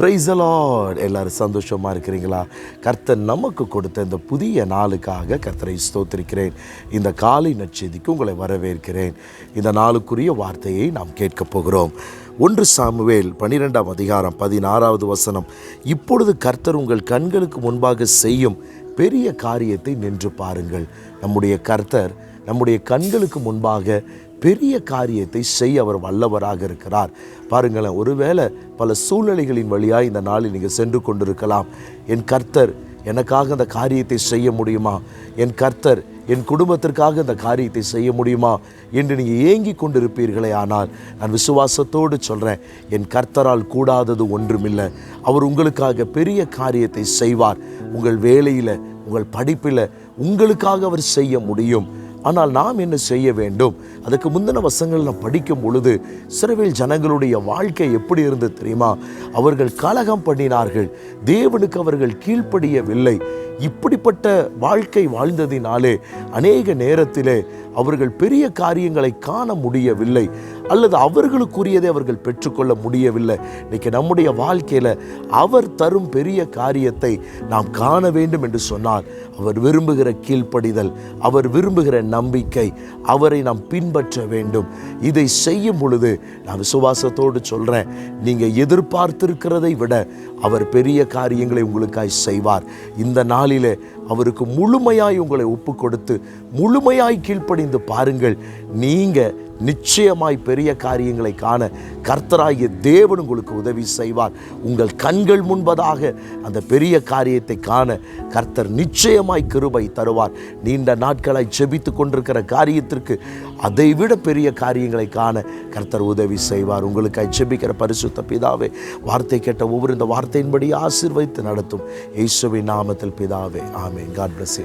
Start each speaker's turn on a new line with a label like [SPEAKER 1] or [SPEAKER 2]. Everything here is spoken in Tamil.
[SPEAKER 1] பிரைஸ் அலாட் எல்லோரும் சந்தோஷமாக இருக்கிறீங்களா? கர்த்தர் நமக்கு கொடுத்த இந்த புதிய நாளுக்காக கர்த்தரை ஸ்தோத்திருக்கிறேன். இந்த காலை நச்செய்திக்கு உங்களை வரவேற்கிறேன். இந்த நாளுக்குரிய வார்த்தையை நாம் கேட்கப் போகிறோம். ஒன்று சாமுவேல் பனிரெண்டாம் அதிகாரம் பதினாறாவது வசனம். இப்பொழுது கர்த்தர் உங்கள் கண்களுக்கு முன்பாக செய்யும் பெரிய காரியத்தை நின்று பாருங்கள். நம்முடைய கர்த்தர் நம்முடைய கண்களுக்கு முன்பாக பெரிய காரியத்தை செய்ய அவர் வல்லவராக இருக்கிறார். பாருங்களேன் ஒருவேளை பல சூழ்நிலைகளின் வழியாக இந்த நாளில் நீங்கள் சென்று கொண்டிருக்கலாம். என் கர்த்தர் எனக்காக அந்த காரியத்தை செய்ய முடியுமா? என் கர்த்தர் என் குடும்பத்திற்காக அந்த காரியத்தை செய்ய முடியுமா? என்று நீங்கள் ஏங்கி கொண்டிருப்பீர்களே ஆனால் நான் விசுவாசத்தோடு சொல்கிறேன் என் கர்த்தரால் கூடாதது ஒன்றுமில்லை. அவர் உங்களுக்காக பெரிய காரியத்தை செய்வார். உங்கள் வேலையில் உங்கள் படிப்பில் உங்களுக்காக அவர் செய்ய முடியும். ஆனால் நாம் என்ன செய்ய வேண்டும்? அதுக்கு முந்தின வசங்கள் நாம் படிக்கும் பொழுது சிறவில் ஜனங்களுடைய வாழ்க்கை எப்படி இருந்தது தெரியுமா? அவர்கள் கலகம் பண்ணினார்கள். தேவனுக்கு அவர்கள் கீழ்ப்படியவில்லை. இப்படிப்பட்ட வாழ்க்கை வாழ்ந்ததினாலே அநேக நேரத்திலே அவர்கள் பெரிய காரியங்களை காண முடியவில்லை அல்லது அவர்களுக்குரியதை அவர்கள் பெற்றுக்கொள்ள முடியவில்லை. இன்னைக்கு நம்முடைய வாழ்க்கையில் அவர் தரும் பெரிய காரியத்தை நாம் காண வேண்டும் என்று சொன்னால் அவர் விரும்புகிற கீழ்ப்படிதல் அவர் விரும்புகிற நம்பிக்கை அவரை நாம் பின்பற்ற வேண்டும். இதை செய்யும் பொழுது நான் விசுவாசத்தோடு சொல்கிறேன் நீங்கள் எதிர்பார்த்திருக்கிறதை விட அவர் பெரிய காரியங்களை உங்களுக்காய் செய்வார். இந்த நாளிலே அவருக்கு முழுமையாய் உங்களை ஒப்பு கொடுத்து முழுமையாய் கீழ்ப்படிந்து பாருங்கள். நீங்கள் நிச்சயமாய் பெரிய காரியங்களை காண கர்த்தராகிய தேவன் உங்களுக்கு உதவி செய்வார். உங்கள் கண்கள் முன்பதாக அந்த பெரிய காரியத்தை காண கர்த்தர் நிச்சயமாய் கிருபை தருவார். நீண்ட நாட்களாய் செபித்து கொண்டிருக்கிற காரியத்திற்கு அதைவிட பெரிய காரியங்களை காண கர்த்தர் உதவி செய்வார். உங்களுக்காய் செபிக்கிற பரிசுத்த பிதாவே வார்த்தை கேட்ட ஒவ்வொரு இந்த வார்த்தையின்படி ஆசிர்வைத்து நடத்தும். இயேசுவின் நாமத்தில் பிதாவே ஆமே காட் பிளஸ்